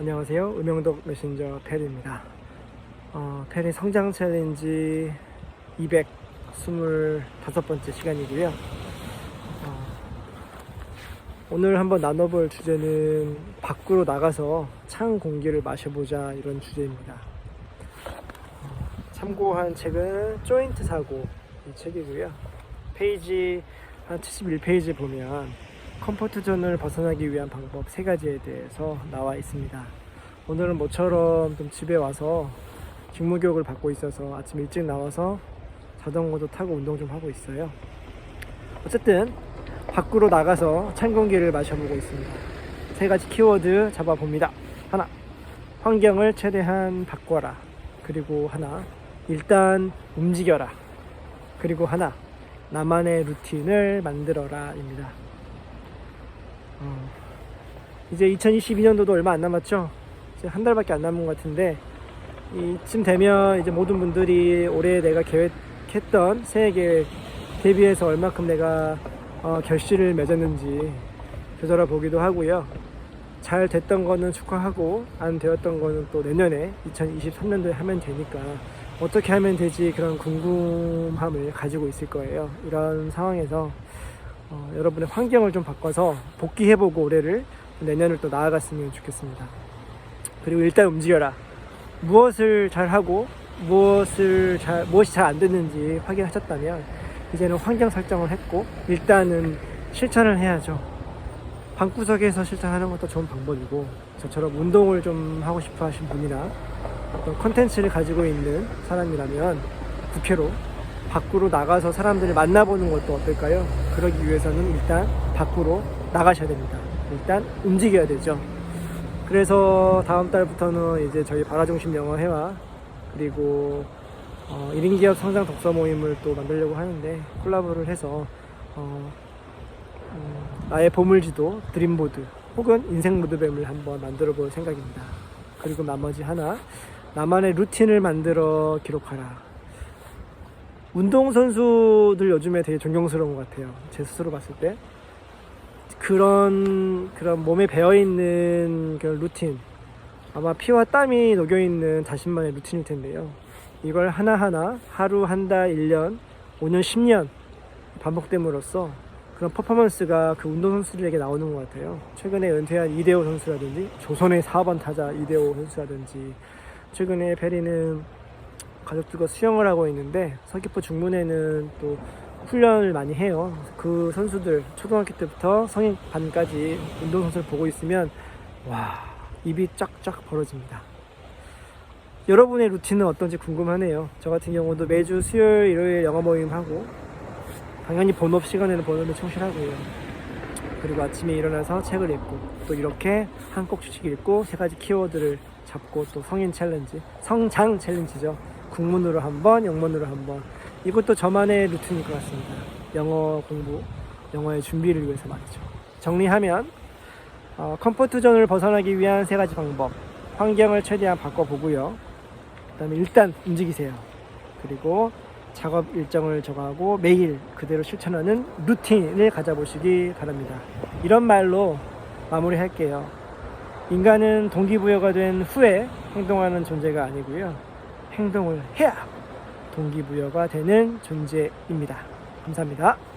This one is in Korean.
안녕하세요. 음영덕 메신저 펠입니다. 어, 펠의 성장 챌린지 225번째 시간이고요. 어, 오늘 한번 나눠볼 주제는 밖으로 나가서 찬 공기를 마셔보자 이런 주제입니다. 어, 참고한 책은 조인트 사고 이 책이고요. 페이지 한 71페이지 보면 컴포트 존을 벗어나기 위한 방법 세 가지에 대해서 나와 있습니다. 오늘은 모처럼 좀 집에 와서 직무 교육을 받고 있어서 아침 일찍 나와서 자전거도 타고 운동 좀 하고 있어요. 어쨌든 밖으로 나가서 찬 공기를 마셔보고 있습니다. 세 가지 키워드 잡아봅니다. 하나, 환경을 최대한 바꿔라. 그리고 하나, 일단 움직여라. 그리고 하나, 나만의 루틴을 만들어라 입니다. 어, 이제 2022년도도 얼마 안 남았죠? 이제 한 달밖에 안 남은 것 같은데 이쯤 되면 이제 모든 분들이 올해 내가 계획했던 새해 계획 대비해서 얼마큼 내가 어, 결실을 맺었는지 되돌아 보기도 하고요. 잘 됐던 거는 축하하고 안 되었던 거는 또 내년에 2023년도에 하면 되니까 어떻게 하면 되지 그런 궁금함을 가지고 있을 거예요. 이런 상황에서 어, 여러분의 환경을 좀 바꿔서 복귀해보고 올해를 내년을 또 나아갔으면 좋겠습니다. 그리고 일단 움직여라. 무엇을 잘 하고 무엇을 잘 무엇이 잘안 됐는지 확인하셨다면 이제는 환경 설정을 했고 일단은 실천을 해야죠. 방구석에서 실천하는 것도 좋은 방법이고 저처럼 운동을 좀 하고 싶어 하신 분이나 어떤 컨텐츠를 가지고 있는 사람이라면 국회로 밖으로 나가서 사람들을 만나보는 것도 어떨까요? 그러기 위해서는 일단 밖으로 나가셔야 됩니다. 일단 움직여야 되죠. 그래서 다음 달부터는 이제 저희 바라중심 영어회화 그리고 어, 1인 기업 성장 독서 모임을 또 만들려고 하는데 콜라보를 해서 어, 음, 나의 보물지도 드림보드 혹은 인생 무드뱀을 한번 만들어 볼 생각입니다. 그리고 나머지 하나 나만의 루틴을 만들어 기록하라. 운동선수들 요즘에 되게 존경스러운 것 같아요. 제 스스로 봤을 때. 그런, 그런 몸에 배어있는 그런 루틴. 아마 피와 땀이 녹여있는 자신만의 루틴일 텐데요. 이걸 하나하나 하루, 한 달, 1년, 5년, 10년 반복됨으로써 그런 퍼포먼스가 그 운동선수들에게 나오는 것 같아요. 최근에 은퇴한 이대호 선수라든지 조선의 4번 타자 이대호 선수라든지 최근에 베리는 가족들과 수영을 하고 있는데 서귀포 중문에는 또 훈련을 많이 해요. 그 선수들 초등학교 때부터 성인 반까지 운동 선수를 보고 있으면 와 입이 쫙쫙 벌어집니다. 여러분의 루틴은 어떤지 궁금하네요. 저 같은 경우도 매주 수요일, 일요일 영어 모임 하고 당연히 본업 시간에는 본업에 충실하고요. 그리고 아침에 일어나서 책을 읽고 또 이렇게 한 꼭지씩 읽고 세 가지 키워드를 잡고 또 성인 챌린지, 성장 챌린지죠. 국문으로 한 번, 영문으로 한 번. 이것도 저만의 루틴일 것 같습니다. 영어 공부, 영어의 준비를 위해서 말이죠. 정리하면 어, 컴포트 존을 벗어나기 위한 세 가지 방법. 환경을 최대한 바꿔보고요. 그 다음에 일단 움직이세요. 그리고 작업 일정을 정하고 매일 그대로 실천하는 루틴을 가져보시기 바랍니다. 이런 말로 마무리할게요. 인간은 동기부여가 된 후에 행동하는 존재가 아니고요. 행동을 해야 동기부여가 되는 존재입니다. 감사합니다.